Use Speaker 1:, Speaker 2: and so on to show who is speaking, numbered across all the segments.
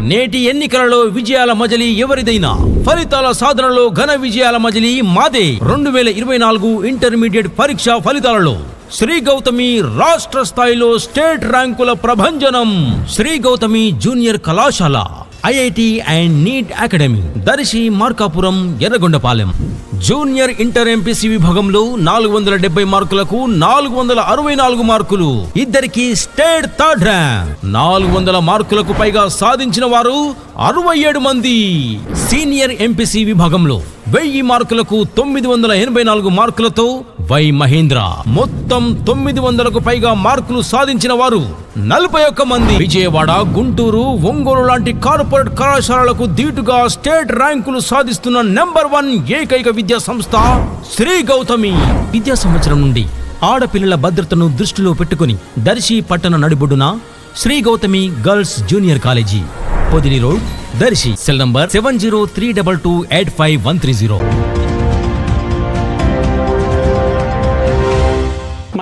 Speaker 1: నేటి ఎన్నికలలో విజయాల మజలి ఎవరిదైనా? ఫలితాల సాధనలో ఘన విజయాల మజలి మాదే. రెండు వేల ఇరవై నాలుగు ఇంటర్మీడియట్ పరీక్ష ఫలితాలలో శ్రీ గౌతమి రాష్ట్ర స్థాయిలో స్టేట్ ర్యాంకుల ప్రభంజనం. శ్రీ గౌతమి జూనియర్ కళాశాల. IIT and NEET academy Darsi Markapuram Yerragondapalem. Junior inter MPC విభాగంలో నాలుగు వందల డెబ్బై మార్కులకు నాలుగు వందల అరవై నాలుగు మార్కులు. ఇద్దరికి స్టేట్ థర్డ్ ర్యాంక్. నాలుగు వందల మార్కులకు పైగా సాధించిన వారు అరవై ఏడు మంది. సీనియర్ ఎంపీసీ విభాగంలో వెయ్యి మార్కులకు తొమ్మిది వందల ఎనభై నాలుగు మార్కులతో వై మహేంద్ర. మొత్తం తొమ్మిది వందలకు పైగా మార్కులు సాధించిన వారు నలభై ఒక్క మంది. విజయవాడ గుంటూరు ఒంగోలు లాంటి కార్పొరేట్ కళాశాలలకు ధీటుగా స్టేట్ ర్యాంకులు సాధిస్తున్న నెంబర్ వన్ ఏకైక విద్యా సంస్థ శ్రీ గౌతమి. విద్యా సంవత్సరం నుండి ఆడపిల్లల భద్రతను దృష్టిలో పెట్టుకుని దర్శి పట్టణ నడిబొడ్డున Sri Gautami girls junior college. Podili road, Darsi cell number seven zero three double two eight five one three zero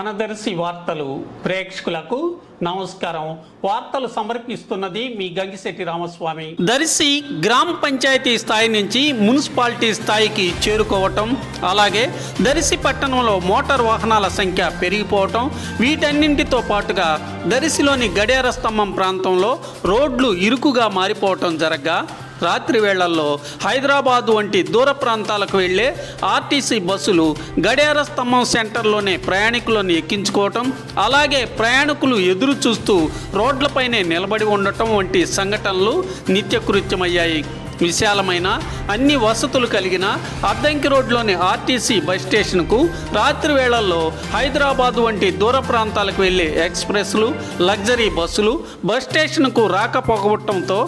Speaker 2: మన దర్శి వార్తలు ప్రేక్షకులకు నమస్కారం. వార్తలు సమర్పిస్తున్నది మీ గంగిశెట్టి రామస్వామి. దర్శి గ్రామ పంచాయతీ స్థాయి నుంచి మున్సిపాలిటీ స్థాయికి చేరుకోవటం అలాగే దర్శి పట్టణంలో మోటార్ వాహనాల సంఖ్య పెరిగిపోవటం వీటన్నింటితో పాటుగా దర్శిలోని గడియార స్తంభం ప్రాంతంలో రోడ్లు ఇరుకుగా మారిపోవటం జరగ్గా రాత్రి వేళల్లో హైదరాబాద్ వంటి దూర ప్రాంతాలకు వెళ్ళే ఆర్టీసీ బస్సులు గడియార స్తంభం సెంటర్లోనే ప్రయాణికులను ఎక్కించుకోవటం అలాగే ప్రయాణికులు ఎదురు చూస్తూ రోడ్లపైనే నిలబడి ఉండటం వంటి సంఘటనలు నిత్యకృత్యమయ్యాయి. విశాలమైన అన్ని వసతులు కలిగిన అద్దంకి రోడ్లోని ఆర్టీసీ బస్ స్టేషన్కు రాత్రి వేళల్లో హైదరాబాద్ వంటి దూర ప్రాంతాలకు వెళ్ళే ఎక్స్ప్రెస్లు లగ్జరీ బస్సులు బస్ స్టేషన్కు రాకపోవటంతో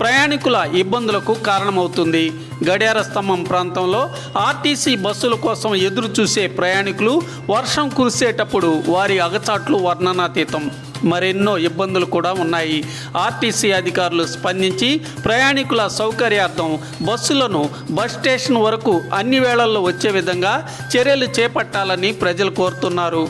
Speaker 2: ప్రయాణికుల ఇబ్బందులకు కారణమవుతుంది. గడియార స్తంభం ప్రాంతంలో ఆర్టీసీ బస్సుల కోసం ఎదురు చూసే ప్రయాణికులు వర్షం కురిసేటప్పుడు వారి అగచాట్లు వర్ణనాతీతం. మరెన్నో ఇబ్బందులు కూడా ఉన్నాయి. ఆర్టీసీ అధికారులు స్పందించి ప్రయాణికుల సౌకర్యార్థం బస్సులను బస్ స్టేషన్ వరకు అన్ని వేళల్లో వచ్చే విధంగా చర్యలు చేపట్టాలని ప్రజలు కోరుతున్నారు.